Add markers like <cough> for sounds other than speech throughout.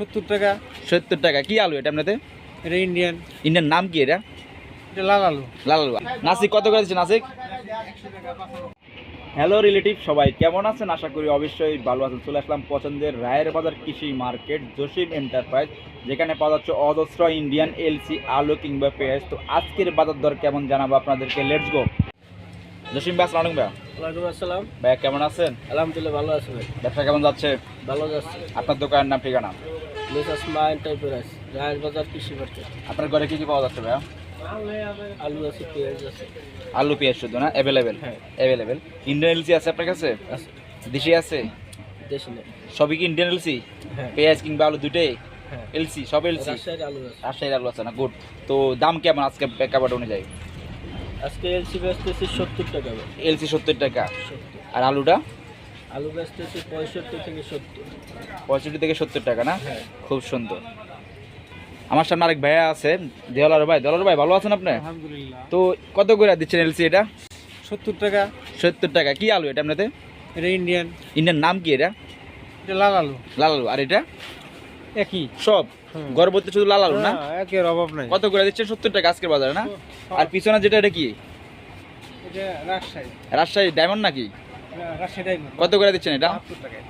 সত্তর টাকা। সত্তর টাকা। কি আলু এটা আপনাদের? এটা ইন্ডিয়ান ইন্ডিয়ান নাম কি এটা? এটা লাল আলু। লাল আলু। নাসিক কত করে দিচ্ছে নাসিক? হ্যালো রিলেটিভ সবাই কেমন আছেন? আশা করি অবশ্যই ভালো আছেন। চলে আসলাম পছন্দের রায়ের বাজার কৃষি মার্কেট জসিম এন্টারপ্রাইজ যেখানে পাওয়া যাচ্ছে অজস্র ইন্ডিয়ান এলসি আলু কিংবা পেঁয়াজ। তো আজকের বাজার দর কেমন জানাব আপনাদেরকে? লেটস গো জসিম ভাই আসসালাম ভাই। ওয়ালাইকুম আসসালাম। ভাই কেমন আছেন? আলহামদুলিল্লাহ ভালো আছে ভাই। ব্যবসা কেমন যাচ্ছে? ভালো যাচ্ছে। আপনার দোকানের নাম ঠিকানা? মেসাস টাইপের রায়ের বাজার কৃষি মার্কেট আপনার ঘরে কি কি পাওয়া যাচ্ছে ভাইয়া? আলু আছে পেঁয়াজ আছে। আলু পেঁয়াজ শুধু না? অ্যাভেলেবেল হ্যাঁ। অ্যাভেলেবেল ইন্ডিয়ান এলসি আছে আপনার কাছে? দেশি আছে? দেশি নেই। সবই কি ইন্ডিয়ান এলসি হ্যাঁ। পেঁয়াজ কিংবা আলু দুটোই হ্যাঁ। এলসি সব এলসি রাজশাহীর আলু আছে। রাজশাহীর আলু আছে না? গুড তো দাম কেমন আজকে প্রেক্ষাপট অনুযায়ী? আজকে এলসি বেচতেছি সত্তর টাকা এলসি সত্তর টাকা। আর আলুটা? আলু বেচতেছি পঁয়ষট্টি থেকে সত্তর। পঁয়ষট্টি থেকে সত্তর টাকা না? হ্যাঁ। খুব সুন্দর। আমার সামনে আরেক ভাইয়া আছে দেওয়ালার ভাই। দেওয়ালার ভাই ভালো আছেন আপনি? তো কত করে দিচ্ছেন এলসি এটা? সত্তর টাকা। সত্তর টাকা। কি আলু এটা আপনাদের? এটা ইন্ডিয়ান। ইন্ডিয়ান নাম কি এটা? এটা লাল আলু। লাল আলু। আর এটা? একই। সব। গর্ভবতী শুধু লাল আলু না? একের অভাব নাই। কত করে দিচ্ছেন? সত্তর টাকা আজকের বাজারে না? আর পিছনে যেটা এটা কি? এটা রাজশাহী। রাজশাহী ডায়মন্ড নাকি? কত করে দিচ্ছেন এটা?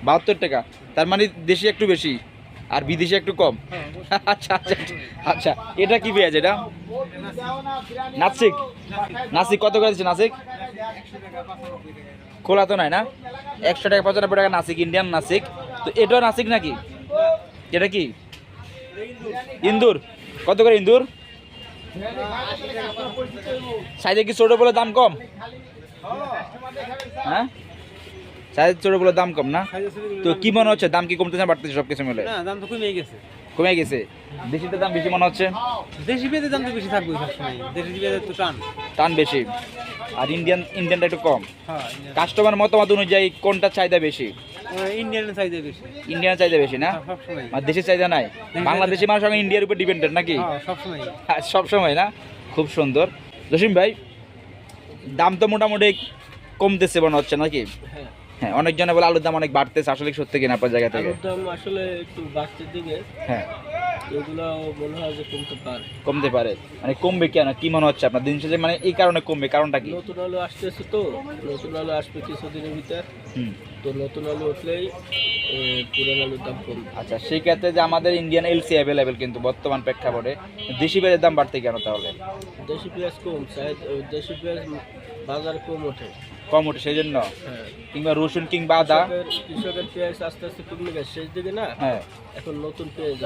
বাহাত্তর টাকা। তার মানে দেশি একটু বেশি আর বিদেশি একটু কম। হ্যাঁ <laughs> আচ্ছা আচ্ছা আচ্ছা। এটা কি পেঁয়াজ এটা? নাসিক। নাসিক কত করে দিচ্ছে নাসিক? খোলা তো নাই না? একশো টাকা পঁচানব্বই টাকা নাসিক ইন্ডিয়ান নাসিক। তো এটাও নাসিক নাকি? এটা কি? ইন্দুর কত করে ইন্দুর? সাইজে কি ছোট বলে দাম কম? হ্যাঁ? সাইজ ছোট বলে দাম কম না? তো কি মনে হচ্ছে দাম কি কমতেছে বাড়তেছে সব কিছু মিলে দাম তো কমে গেছে। কমে গেছে। দেশিতে দাম বেশি মনে হচ্ছে? দেশি পেঁয়াজের দাম তো বেশি থাকবে সবসময়। দেশি পেঁয়াজের তো টান। টান বেশি। আর ইন্ডিয়ান ইন্ডিয়ানটা একটু কম। হ্যাঁ কাস্টমার মতামত অনুযায়ী কোনটা চাহিদা বেশি? ইন্ডিয়ান চাহিদা বেশি। ইন্ডিয়ান চাহিদা বেশি না? হ্যাঁ, সবসময়। আর দেশের চাহিদা নাই? বাংলাদেশি মানুষ এখন ইন্ডিয়ার উপর ডিপেন্ডেন্ট নাকি? হ্যাঁ সবসময়। সব সময় না? খুব সুন্দর। জসিম ভাই দাম তো মোটামুটি কমতেছে মনে হচ্ছে নাকি? হ্যাঁ। হ্যাঁ অনেকজনে বলে আলুর দাম অনেক বাড়তেছে আসলে সত্যি কিনা আপনার জায়গা থেকে? আলুর দাম আসলে একটু বাড়তে দিকে। হ্যাঁ। এগুলো মনে হয় যে কমতে পারে। কমতে পারে। মানে কমবে কেন? কি মনে হচ্ছে আপনার? দিন শেষে মানে এই কারণে কমবে কারণটা কি? নতুন আলু আসতেছে তো নতুন আলু আসবে কিছুদিনের ভিতর। তো নতুন আলু উঠলেই পুরান আলুর দাম কমবে। আচ্ছা সেই ক্ষেত্রে যে আমাদের ইন্ডিয়ান এলসি অ্যাভেলেবেল কিন্তু বর্তমান প্রেক্ষাপটে দেশি পেঁয়াজের দাম বাড়তে কেন তাহলে? দেশি পেঁয়াজ কম দেশি পেঁয়াজ বাজার কম ওঠে। কম ওঠে সেই জন্য হ্যাঁ। কিংবা রসুন কিংবা আদা? কৃষকের পেঁয়াজ আস্তে আস্তে কমে গেছে শেষ দিকে না? হ্যাঁ। এখন নতুন পেঁয়াজ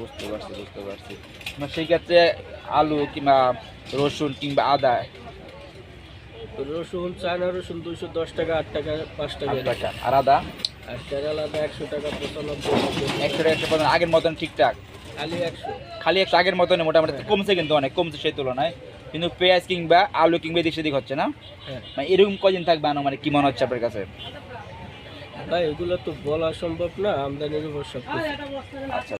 বুঝতে পারছি বুঝতে পারছি। মানে সেই ক্ষেত্রে আলু কিংবা রসুন কিংবা আদা? রসুন চায়না রসুন দুইশো দশ টাকা আট টাকা পাঁচ টাকা। টাকা। আর আদা? আর কেরালা আদা একশো টাকা পঁচানব্বই একশো টাকা একশো পঞ্চাশ আগের মতন ঠিকঠাক? আলি একশো। খালি একশো আগের মতন মোটামুটি কমছে কিন্তু অনেক কমছে সেই তুলনায়। কিন্তু পেঁয়াজ কিংবা আলু কিংবা এদিক সেদিক হচ্ছে না? হ্যাঁ। মানে এরকম কদিন থাকবে মানে কি মনে হচ্ছে আপনার কাছে? ভাই এগুলো তো বলা সম্ভব না আমদানি নির্ভর সব আচ্ছা।